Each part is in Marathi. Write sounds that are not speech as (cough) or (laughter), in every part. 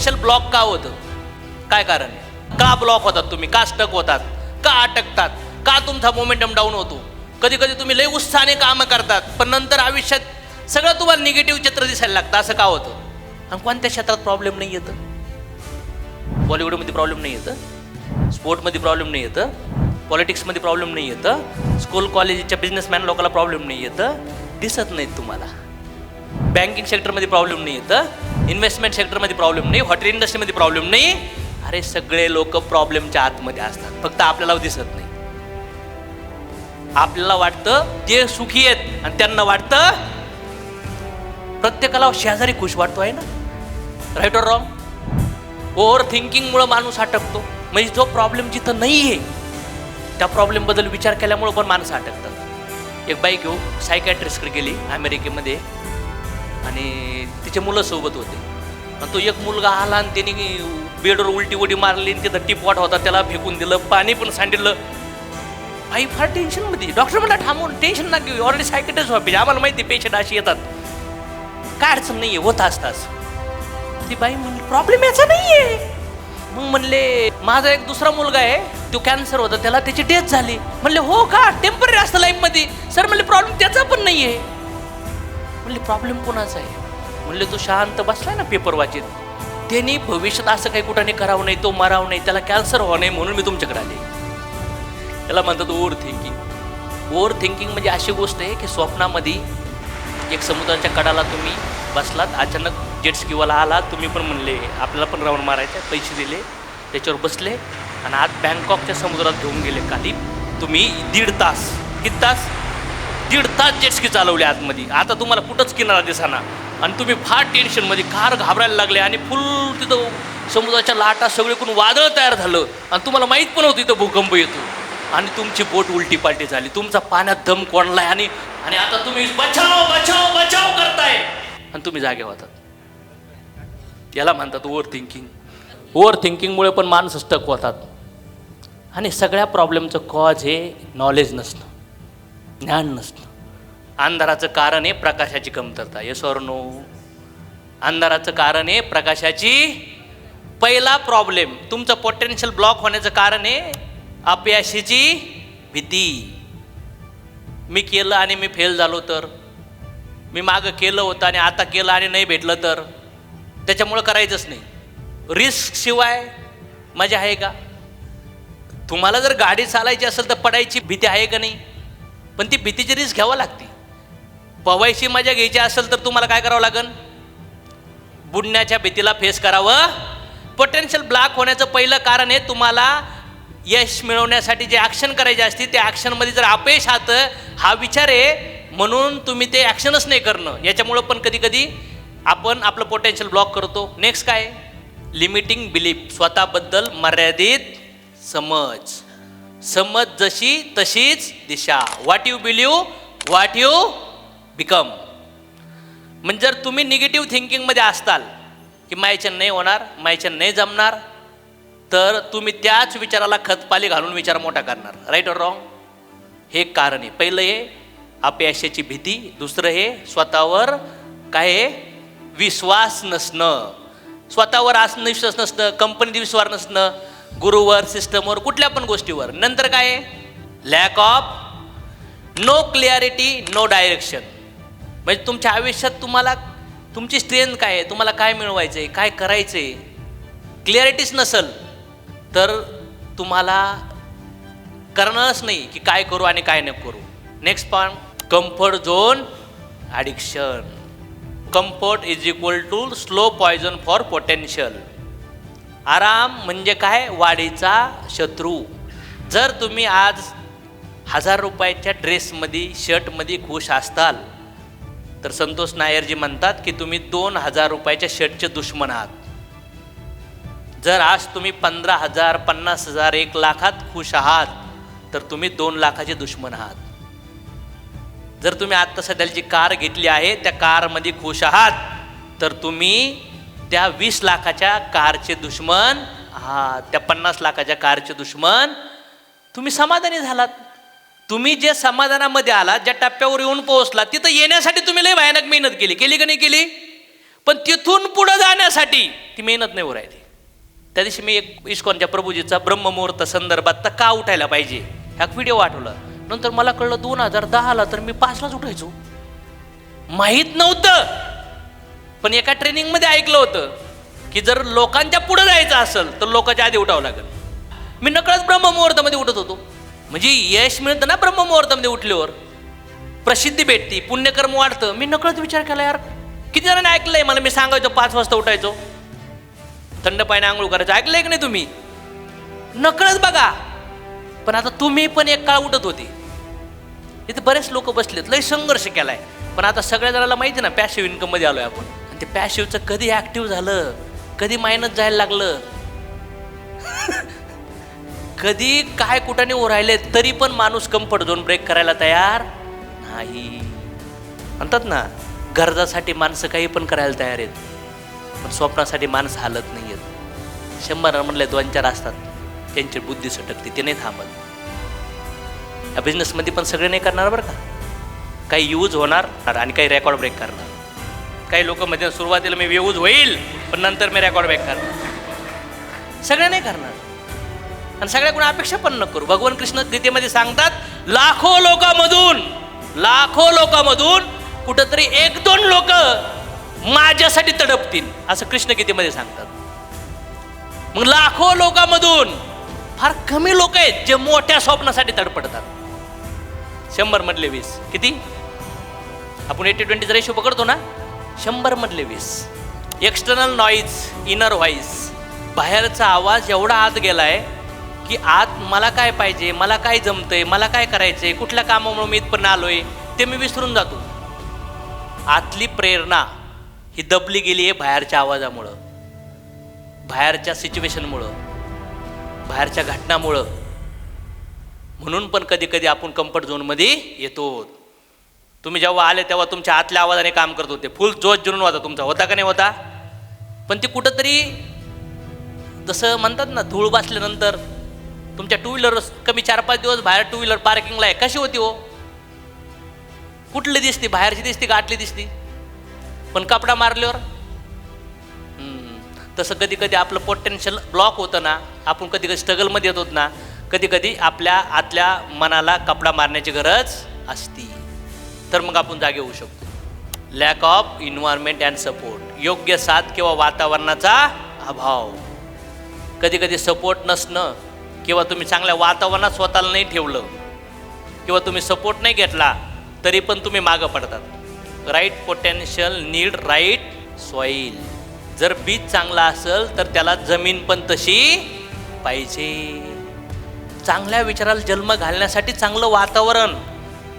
पोटेन्शियल ब्लॉक का होतं? काय कारण? आहे का ब्लॉक होतात तुम्ही? का स्टक होतात? का अटकतात? का तुमचा मोमेंटम डाऊन होतो? कधी कधी तुम्ही लय उत्साहाने कामं करतात पण नंतर आयुष्यात सगळं तुम्हाला निगेटिव्ह चित्र दिसायला लागतं. असं का होतं? आणि कोणत्या क्षेत्रात प्रॉब्लेम नाही येतं? बॉलिवूडमध्ये प्रॉब्लेम नाही येतं. स्पोर्टमध्ये प्रॉब्लेम नाही येतं. पॉलिटिक्समध्ये प्रॉब्लेम नाही येतं. स्कूल कॉलेजच्या बिझनेसमॅन लोकांना प्रॉब्लेम नाही येतं. दिसत नाहीत तुम्हाला. बँकिंग सेक्टरमध्ये प्रॉब्लेम नाही येतं. इन्व्हेस्टमेंट सेक्टरमध्ये प्रॉब्लेम नाही हॉटेल इंडस्ट्रीमध्ये प्रॉब्लेम नाही. अरे सगळे लोक प्रॉब्लेमच्या आतमध्ये असतात. फक्त आपल्याला दिसत नाही. आपल्याला वाटतं ते सुखी आहेत आणि त्यांना वाटतं प्रत्येकाला शेजारी खुश वाटतो आहे ना? राईट ऑर रॉंग ओव्हर थिंकिंगमुळं माणूस अटकतो. म्हणजे जो प्रॉब्लेम जिथं नाही आहे त्या प्रॉब्लेमबद्दल विचार केल्यामुळं पण माणसं अटकतात. एक बाई घेऊ सायकॅट्रिस्टकडे गेली अमेरिकेमध्ये. आणि तिचे मुलं सोबत होते. आणि तो एक मुलगा आला आणि त्याने बेडवर उलटी उडी मारली आणि तिथं टिपवाट होता त्याला फेकून दिलं पाणी पण सांडिलं. आई फार टेन्शनमध्ये डॉक्टर मला थांबून टेन्शन ना घेऊ. ऑलरेडी सायकेटच व्हावी आम्हाला माहिती पेशंट अशी येतात. काय अडचण नाही आहे होत असताच ती बाई म्हणली प्रॉब्लेम याचा नाही आहे मग म्हणले माझा एक दुसरा मुलगा आहे तो कॅन्सर होता. त्याला त्याची डेथ झाली. म्हणले हो का? टेंपररी असतं लाईफमध्ये सर म्हणले प्रॉब्लेम त्याचा पण नाही आहे म्हणले प्रॉब्लेम कोणाचा आहे? म्हणले तो शांत बसलाय ना पेपर वाचित त्यांनी भविष्यात असं काही कुठाने करावं नाही तो मरावं नाही त्याला कॅन्सर व्हावं नाही म्हणून मी तुमच्याकडे आले. त्याला म्हणतात ओव्हर थिंकिंग ओव्हर थिंकिंग म्हणजे अशी गोष्ट आहे की स्वप्नामध्ये एक समुद्राच्या कडाला तुम्ही बसलात अचानक जेट्स स्कीवाला आला तुम्ही पण म्हणले आपल्याला पण राऊंड मारायचे पैसे दिले. त्याच्यावर बसले आणि आज बँकॉकच्या समुद्रात घेऊन गेले. खाली तुम्ही दीड तास. किती तास? दीड तास जेटस्की चालवली आतमध्ये. आता तुम्हाला कुठंच किनारा दिसाना. आणि तुम्ही फार टेन्शनमध्ये कार घाबरायला लागले आणि फुल तिथं समुद्राच्या लाटा सगळीकडून वादळ तयार झालं. आणि तुम्हाला माहीत पण होतं इथं भूकंप येतो. आणि तुमची बोट उलटी पालटी झाली. तुमचा पाण्यात दम कोणलाय आणि आणि आता तुम्ही बचाव बचाव बचाव करताय. आणि तुम्ही जागे होतात. याला म्हणतात ओव्हर थिंकिंग ओव्हर थिंकिंगमुळे पण माणसं स्टक होतात. आणि सगळ्या प्रॉब्लेमचं कॉज हे नॉलेज नसणं. ज्ञान नसणं. अंधाराचं कारण आहे प्रकाशाची कमतरता. येस और नो अंधाराचं कारण आहे प्रकाशाची पहिला प्रॉब्लेम तुमचं पोटेन्शियल ब्लॉक होण्याचं कारण आहे अपयशाची भीती. मी केलं आणि मी फेल झालो तर. मी मागं केलं होतं आणि आता केलं आणि नाही भेटलं तर. त्याच्यामुळं करायचंच नाही. रिस्क शिवाय मजा आहे का? तुम्हाला जर गाडी चालायची असेल तर पडायची भीती आहे का नाही? पण ती भीतीची रिस्क घ्यावं लागते. पवायची मजा घ्यायची असेल तर तुम्हाला काय करावं लागेल बुडण्याच्या भीतीला फेस करावं. पोटेन्शियल ब्लॉक होण्याचं पहिलं कारण आहे तुम्हाला यश मिळवण्यासाठी जे ॲक्शन करायचे असते त्या ॲक्शनमध्ये जर अपयश आतं हा विचार आहे. म्हणून तुम्ही ते ॲक्शनच नाही करणं. याच्यामुळं पण कधी कधी आपण आपलं पोटेन्शियल ब्लॉक करतो. नेक्स्ट काय? लिमिटिंग बिलीफ स्वतःबद्दल मर्यादित समज. समज जशी तशीच दिशा. What you believe what you become म्हणजे जर तुम्ही निगेटिव्ह थिंकिंगमध्ये असताल की मायच्या नाही होणार मायच्या नाही जमणार तर तुम्ही त्याच विचाराला खतपाली घालून विचार मोठा करणार. राईट और रॉंग हे कारण आहे. पहिलं हे अपयशाची भीती. दुसरं हे स्वतःवर काय विश्वास नसणं. स्वतःवर असणं विश्वास नसणं कंपनीत विश्वास नसणं गुरुवर सिस्टमवर कुठल्या पण गोष्टीवर. नंतर काय आहे lack of no clarity no direction म्हणजे तुमच्या आयुष्यात तुम्हाला तुमची स्ट्रेंथ काय आहे? तुम्हाला काय मिळवायचं आहे काय करायचं आहे क्लिअरिटीच नसेल तर तुम्हाला करणारच नाही की काय करू आणि काय नाही करू. Next point comfort zone addiction comfort is equal to slow poison for potential आराम म्हणजे काय? वाढीचा शत्रू. जर तुम्ही आज हजार रुपयाच्या ड्रेसमध्ये शर्टमध्ये खुश असताल तर संतोष नायरजी म्हणतात की तुम्ही दोन हजार रुपयाच्या शर्टचे दुश्मन आहात. जर आज तुम्ही पंधरा हजार पन्नास हजार एक लाखात खुश आहात तर तुम्ही दोन लाखाचे दुश्मन आहात. जर तुम्ही आत्ता सध्याची कार घेतली आहे त्या कारमध्ये खुश आहात तर तुम्ही त्या वीस लाखाच्या कारचे दुश्मन आहात. त्या पन्नास लाखाच्या कारचे दुश्मन तुम्ही समाधानी झालात. तुम्ही जे समाधानामध्ये आलात ज्या टप्प्यावर येऊन पोहोचला तिथं येण्यासाठी तुम्ही लय भयानक मेहनत केली. केली का नाही केली? पण तिथून पुढं जाण्यासाठी ती मेहनत नाही उरायली. त्या दिवशी मी एक इस्कॉनच्या प्रभूजीचा ब्रह्ममुहूर्त संदर्भात तर का उठायला पाहिजे. ह्या व्हिडिओ आठवला. नंतर मला कळलं दोन हजार दहाला तर मी पाचलाच उठायचो. माहीत नव्हतं. पण एका ट्रेनिंगमध्ये ऐकलं होतं की जर लोकांच्या पुढं जायचं असेल तर लोकांच्या आधी उठावं लागेल. मी नकळत ब्रह्ममुहूर्तामध्ये उठत होतो. म्हणजे यश मिळतं ना ब्रह्ममुहूर्तामध्ये उठल्यावर? प्रसिद्धी भेटती पुण्यकर्म वाढतं. मी नकळत विचार केला यार. किती जणांनी ऐकलंय मला मी सांगायचो पाच वाजता उठायचो. थंड पाण्याने आंघोळ करायचं. ऐकलंय की नाही तुम्ही? नकळत बघा. पण आता तुम्ही पण एक काळ उठत होते. इथे बरेच लोक बसलेत लय संघर्ष केलाय. पण आता सगळ्या जणाला माहिती ना पॅशिव्ह इन्कममध्ये आलोय आपण. आणि ते पॅशिव्हचं कधी ऍक्टिव्ह झालं? कधी मायनस जायला लागलं? (laughs) कधी काय कुठाने ओरायले तरी पण माणूस कम्फर्ट झोन ब्रेक करायला तयार नाही. म्हणतात ना गरजासाठी माणसं काही पण करायला तयार आहेत पण स्वप्नासाठी माणसं हालत नाही आहेत. शंभर म्हणले दोन चार असतात. त्यांची बुद्धी सटकते ते नाही थांबत. या बिझनेसमध्ये पण सगळे नाही करणार बरं का? काही यूज होणार आणि काही रेकॉर्ड ब्रेक करणार. काही लोक म्हणजे सुरुवातीला मी यूज होईल पण नंतर मी रेकॉर्ड ब्रेक करणार. सगळे नाही करणार. आणि सगळ्याकडून अपेक्षा पण न करू. भगवान कृष्ण गीतेमध्ये सांगतात लाखो लोकांमधून लाखो लोकांमधून कुठंतरी एक दोन लोक माझ्यासाठी तडपतील असं कृष्ण गीतेमध्ये सांगतात. मग लाखो लोकांमधून फार कमी लोक आहेत जे मोठ्या स्वप्नासाठी तडपडतात. शंभर मधले वीस. किती? आपण एटी ट्वेंटीचा रेशो पकडतो ना शंभर मधले वीस. एक्सटर्नल नॉईज इनर व्हॉइस बाहेरचा आवाज एवढा आत गेलाय की आत मला काय पाहिजे मला काय जमतंय मला काय करायचंय कुठल्या कामामुळे मी इथपर्यंत आलोय ते मी विसरून जातो. आतली प्रेरणा ही दबली गेली आहे बाहेरच्या आवाजामुळं बाहेरच्या सिच्युएशनमुळं बाहेरच्या घटनामुळं. म्हणून पण कधी कधी आपण कम्फर्ट झोनमध्ये येतो. तुम्ही जेव्हा आले तेव्हा तुमच्या आतल्या आवाजाने काम करत होते. फुल जोश जुनून होता तुमचा होता का नाही होता? पण ते कुठंतरी जसं म्हणतात ना धूळ बसल्यानंतर तुमच्या टू व्हीलर कमी चार पाच दिवस बाहेर टू व्हीलर पार्किंगला आहे. कशी होती हो? कुठली दिसती? बाहेरची दिसती का आतली दिसती? पण कपडा मारल्यावर? तसं कधी कधी आपलं पोटेन्शियल ब्लॉक होतं ना आपण कधी कधी स्ट्रगलमध्ये येत होत ना कधी कधी आपल्या आतल्या मनाला कपडा मारण्याची गरज असती. तर मग आपण जागे होऊ शकतो. Lack of environment and support योग्य साथ किंवा वातावरणाचा अभाव. कधी कधी सपोर्ट नसणं किंवा तुम्ही चांगल्या वातावरणात स्वतःला नाही ठेवलं किंवा तुम्ही सपोर्ट नाही घेतला तरी पण तुम्ही मागं पडतात. Right potential need right soil जर बीज चांगला असेल तर त्याला जमीन पण तशी पाहिजे. चांगल्या विचाराला जन्म घालण्यासाठी चांगलं वातावरण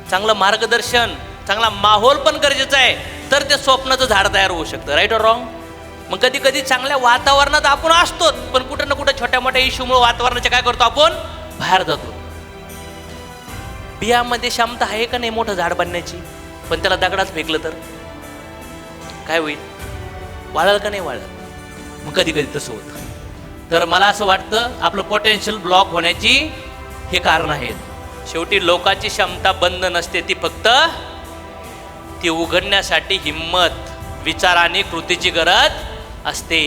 चांगलं मार्गदर्शन चांगला माहोल पण गरजेचा आहे तर ते स्वप्नाचं झाड तयार होऊ शकतं. राईट ऑर रॉंग मग कधी कधी चांगल्या वातावरणात आपण असतोच पण कुठं ना कुठं छोट्या मोठ्या इश्यूमुळे वातावरणाच्या काय करतो आपण? बाहेर जातो. बियामध्ये क्षमता आहे का नाही मोठं झाड बांधण्याची पण त्याला दगडाच फेकलं तर? काय होईल? वाळल का नाही वाळल? मग कधी कधी तसं होतं. तर मला असं वाटतं आपलं पोटेन्शियल ब्लॉक होण्याची हे कारण आहेत. शेवटी लोकांची क्षमता बंद नसते ती फक्त ती उघडण्यासाठी हिंमत विचार आणि कृतीची गरज असते